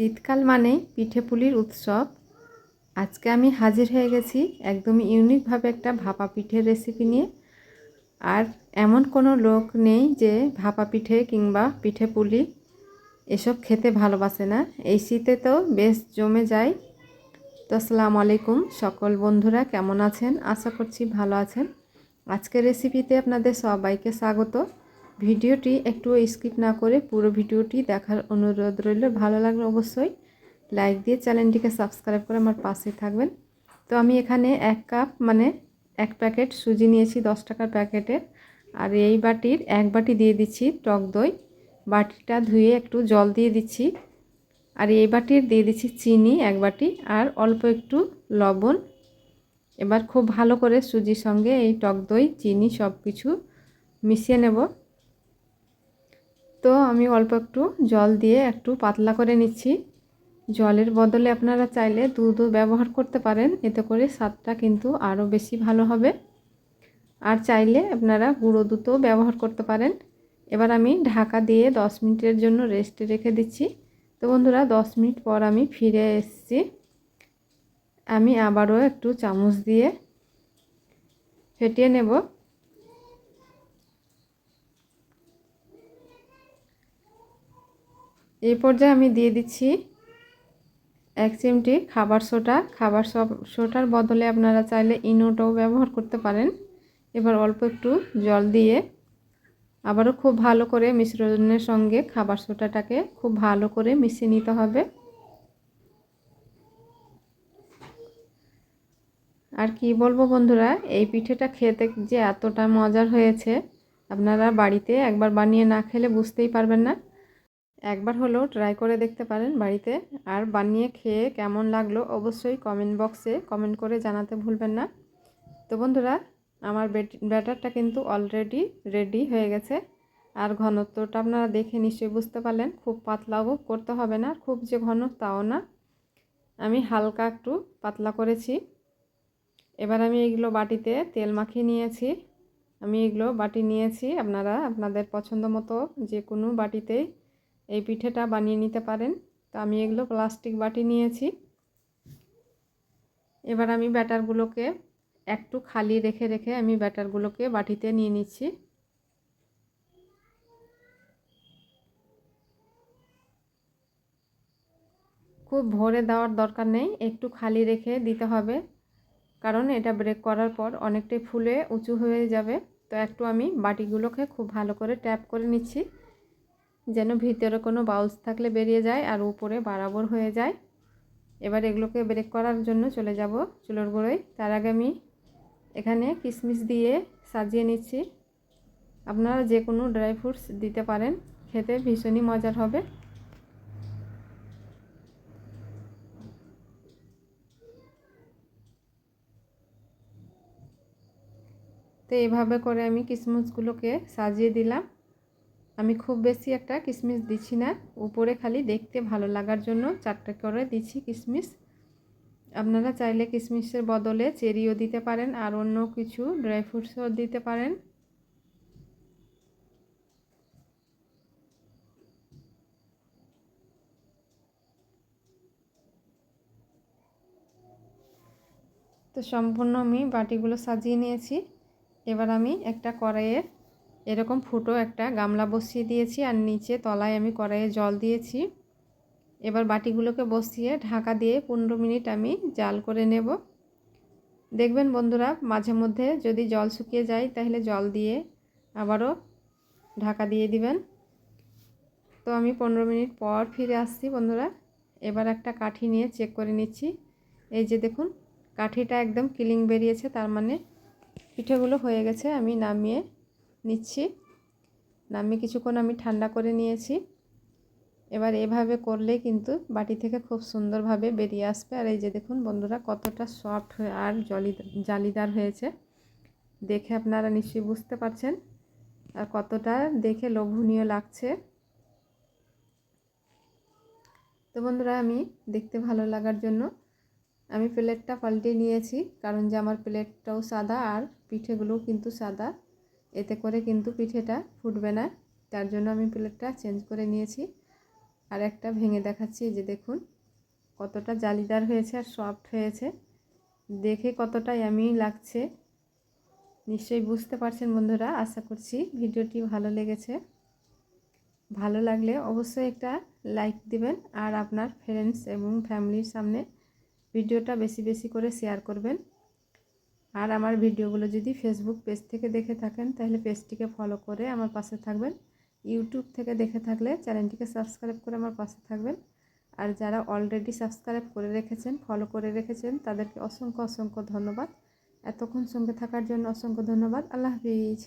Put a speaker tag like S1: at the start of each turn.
S1: শীতকাল মানে পিঠে পুলির উৎসব। আজকে আমি হাজির হয়ে গেছি একদমই ইউনিকভাবে একটা ভাপা পিঠের রেসিপি নিয়ে। আর এমন কোনো লোক নেই যে ভাপা পিঠে কিংবা পিঠে পুলি এসব খেতে ভালোবাসে না। এই শীতে তো বেশ জমে যায়। তো আসসালামু আলাইকুম সকল বন্ধুরা, কেমন আছেন? আশা করছি ভালো আছেন। আজকের রেসিপিতে আপনাদের সবাইকে স্বাগত। ভিডিওটি একটু স্কিপ না করে পুরো ভিডিওটি দেখার অনুরোধ রইল। ভালো লাগলে অবশ্যই লাইক দিয়ে চ্যানেলটিকে সাবস্ক্রাইব করে আমার পাশে থাকবেন। তো আমি এখানে এক কাপ মানে এক প্যাকেট সুজি নিয়েছি, দশ টাকার প্যাকেটের আর এই বাটির, এক বাটি দিয়ে দিচ্ছি টক দই। বাটিটা ধুয়ে একটু জল দিয়ে দিচ্ছি। আর এই বাটির দিয়ে দিচ্ছি চিনি এক বাটি আর অল্প একটু লবণ। এবার খুব ভালো করে সুজির সঙ্গে এই টক দই, চিনি সব কিছু মিশিয়ে নেব। তো আমি অল্প একটু জল দিয়ে একটু পাতলা করে নিচ্ছি। জলের বদলে আপনারা চাইলে দুধও ব্যবহার করতে পারেন, এতে করে স্বাদটা কিন্তু আরও বেশি ভালো হবে। আর চাইলে আপনারা গুঁড়ো দুধও ব্যবহার করতে পারেন। এবার আমি ঢাকা দিয়ে দশ মিনিটের জন্য রেস্টে রেখে দিচ্ছি। তো বন্ধুরা, দশ মিনিট পর আমি ফিরে এসেছি। আমি আবারও একটু চামচ দিয়ে ফেটিয়ে নেব। এই পর্যায়ে আমি দিয়ে দিচ্ছি এক চিমটি খাবার সোটা খাবার সোটার বদলে আপনারা চাইলে ইনোটাও ব্যবহার করতে পারেন। এবার অল্প একটু জল দিয়ে আবারও খুব ভালো করে মিশ্রণের সঙ্গে খাবার সোটাটাকে খুব ভালো করে মিশিয়ে নিতে হবে। আর কি বলব বন্ধুরা, এই পিঠেটা খেতে যে এতটা মজার হয়েছে, আপনারা বাড়িতে একবার বানিয়ে না খেলে বুঝতেই পারবেন না। একবার হলেও ট্রাই করে দেখতে পারেন বাড়িতে। আর বানিয়ে খেয়ে কেমন লাগল অবশ্যই কমেন্ট বক্সে কমেন্ট করে জানাতে ভুলবেন না। তো বন্ধুরা, আমার ব্যাটারটা কিন্তু অলরেডি রেডি হয়ে গেছে। আর ঘনত্বটা আপনারা দেখে নিশ্চয়ই বুঝতে পারলেন, খুব পাতলাও করতে হবে না, খুব যে ঘন তাও না। আমি হালকা একটু পাতলা করেছি। এবার আমি এগুলো বাটিতে তেল মাখিয়ে নিয়েছি। আমি এগুলো বাটি নিয়েছি, আপনারা, আপনাদের পছন্দ মতো যে কোনো বাটিতেই এই পিঠেটা বানিয়ে নিতে পারেন। তো আমি এগুলো প্লাস্টিক বাটি নিয়েছি। এবার আমি ব্যাটারগুলোকে একটু খালি রেখে রেখে আমি ব্যাটারগুলোকে বাটিতে নিয়ে নিচ্ছি। খুব ভরে দেওয়ার দরকার নেই, একটু খালি রেখে দিতে হবে। কারণ এটা ব্রেক করার পর অনেকটাই ফুলে উঁচু হয়ে যাবে। তো একটু আমি বাটিগুলোকে খুব ভালো করে ট্যাপ করে নিচ্ছি। যেন ভিতরে কোনো বাউলস থাকলে বেরিয়ে যায় আর উপরে বারাবর হয়ে যায়। এবার এগুলোকে ব্রেক করার জন্য চলে যাব চুলোর গোড়োয়। তার আগে আমি এখানে কিশমিশ দিয়ে সাজিয়ে নিচ্ছি। আপনারা যে কোনো ড্রাই ফ্রুটস দিতে পারেন, খেতে ভীষণই মজার হবে। তো এইভাবে করে আমি কিশমিশগুলোকে সাজিয়ে দিলাম। আমি খুব বেশি একটা কিশমিশ দিচ্ছি না। উপরে খালি দেখতে ভালো লাগার জন্য চারটে করে দিচ্ছি কিশমিশ আপনারা চাইলে কিশমিশের বদলে চেরিও দিতে পারেন আর অন্য কিছু ড্রাই ফ্রুটসও দিতে পারেন। তো সম্পূর্ণ আমি বাটিগুলো সাজিয়ে নিয়েছি। এবার আমি একটা কড়াইয়ে এরকম ফুটো একটা গামলা বসিয়ে দিয়েছি আর নিচে তলায় আমি কড়াইয়ে জল দিয়েছি। এবার বাটিগুলোকে বসিয়ে ঢাকা দিয়ে পনেরো মিনিট আমি জাল করে নেব। দেখবেন বন্ধুরা, মাঝে মধ্যে যদি জল শুকিয়ে যায় তাহলে জল দিয়ে আবারও ঢাকা দিয়ে দিবেন। তো আমি পনেরো মিনিট পর ফিরে আসছি বন্ধুরা। এবার একটা কাঠি নিয়ে চেক করে নিচ্ছি। এই যে দেখুন, কাঠিটা একদম কিলিং বেরিয়েছে, তার মানে পিঠেগুলো হয়ে গেছে, আমি নামিয়ে নিচ্ছি। নামিয়ে কিছুক্ষণ আমি ঠান্ডা করে নিয়েছি। এবার এভাবে করলে কিন্তু বাটি থেকে খুব সুন্দরভাবে বেরিয়ে আসবে। আর এই যে দেখুন বন্ধুরা, কতটা সফট হয়ে আর জলি, জালিদার হয়েছে। দেখে আপনারা নিশ্চয়ই বুঝতে পারছেন। আর কতটা দেখে লোভনীয় লাগছে। তো বন্ধুরা, আমি দেখতে ভালো লাগার জন্য আমি প্লেটটা পাল্টে নিয়েছি। কারণ যে আমার প্লেটটাও সাদা আর পিঠেগুলোও কিন্তু সাদা। এতে করে কিন্তু পিঠেটা ফুটবে না। তার জন্য আমি প্লেটটা চেঞ্জ করে নিয়েছি। আর একটা ভেঙে দেখাচ্ছি যে দেখুন, কতটা জালিদার হয়েছে আর সফট হয়েছে। দেখে কতটা আমি লাগছে। নিশ্চয়ই বুঝতে পারছেন বন্ধুরা, আশা করছি ভিডিওটি ভালো লেগেছে। ভালো লাগলে অবশ্যই একটা লাইক দিবেন আর আপনার ফ্রেন্ডস এবং ফ্যামিলির সামনে ভিডিওটা বেশি বেশি করে শেয়ার করবেন। আর আমার ভিডিওগুলো যদি ফেসবুক পেজ থেকে দেখে থাকেন, তাহলে পেজটিকে ফলো করে আমার পাশে থাকবেন। ইউটিউব থেকে দেখে থাকলে চ্যানেলটিকে সাবস্ক্রাইব করে আমার পাশে থাকবেন। আর যারা অলরেডি সাবস্ক্রাইব করে রেখেছেন ফলো করে রেখেছেন, তাদেরকে অসংখ্য অসংখ্য ধন্যবাদ। এতক্ষণ সঙ্গে থাকার জন্য অসংখ্য ধন্যবাদ। আল্লাহ হাফিজ।